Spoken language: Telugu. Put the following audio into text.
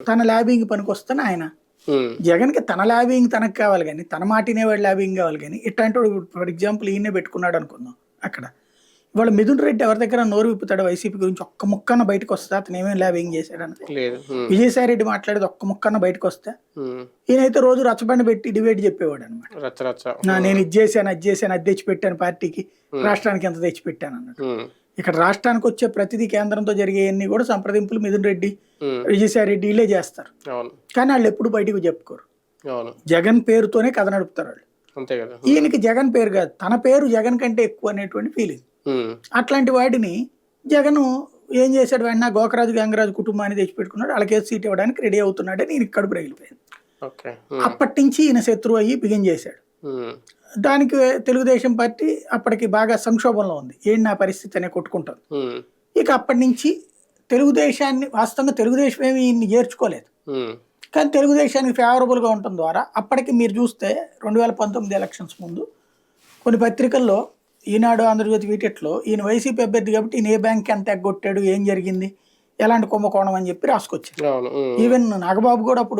తన ల్యాబింగ్ పనికి వస్తాను ఆయన. జగన్కి తన ల్యాబింగ్ తనకు కావాలి కానీ తన మాటినేవాడు ల్యాబింగ్ కావాలి కానీ ఇట్లాంటి ఫర్ ఎగ్జాంపుల్ ఈయనే పెట్టుకున్నాడు అనుకుందాం అక్కడ. ఇవాళ మిథున్ రెడ్డి ఎవరి దగ్గర నోరు విప్పుతాడు వైసీపీ గురించి ఒక్క ముక్కన బయటకు వస్తే అతను ఏమేమి ల్యాబింగ్ చేశాడని విజయసాయి రెడ్డి మాట్లాడేది ఒక్క ముక్కన బయటకు వస్తే ఈయనైతే రోజు రచ్చబండి పెట్టి డిబేట్ చెప్పేవాడు అనమాట నేను ఇది చేశాను అది చేశాను అది తెచ్చి పెట్టాను పార్టీకి రాష్ట్రానికి ఎంత తెచ్చి పెట్టాను అన్నట్టు ఇక్కడ రాష్ట్రానికి వచ్చే ప్రతిదీ కేంద్రంతో జరిగేవన్నీ కూడా సంప్రదింపులు మిథున్ రెడ్డి విజయసాయి రెడ్డి వీళ్ళే చేస్తారు. కానీ వాళ్ళు ఎప్పుడు బయటకు చెప్పుకోరు. జగన్ పేరుతోనే కథ నడుపుతారు వాళ్ళు. అంతే కదా. ఈయనకి జగన్ పేరు కాదు తన పేరు జగన్ కంటే ఎక్కువ అనేటువంటి ఫీలింగ్ అట్లాంటి వాడిని జగన్ ఏం చేశాడు వెంటనే గోకరాజు గంగరాజు కుటుంబాన్ని తెచ్చిపెట్టుకున్నాడు వాళ్ళకి సీట్ ఇవ్వడానికి రెడీ అవుతున్నాడని ఈయనకి కడుపు రగిలిపోయింది. అప్పటి నుంచి ఈయన శత్రువు అయ్యి బిగిన్ చేశాడు. దానికి తెలుగుదేశం పార్టీ అప్పటికి బాగా సంక్షోభంలో ఉంది. ఏంటి నా పరిస్థితి అనే కొట్టుకుంటుంది. ఇక అప్పటి నుంచి తెలుగుదేశాన్ని వాస్తవంగా తెలుగుదేశం ఏమి ఉమ్, కానీ తెలుగుదేశానికి ఫేవరబుల్గా ఉండటం ద్వారా అప్పటికి మీరు చూస్తే రెండు వేల పంతొమ్మిది ఎలక్షన్స్ ముందు కొన్ని పత్రికల్లో ఈనాడు ఆంధ్రజ్యోతి వీటిట్లో ఈయన వైసీపీ అభ్యర్థి కాబట్టి ఈయన ఏ బ్యాంక్ ఎంత ఎగ్గొట్టాడు ఏం జరిగింది ఎలాంటి కుంభకోణం అని చెప్పి రాసుకొచ్చారు. ఈవెన్ నాగబాబు కూడా అప్పుడు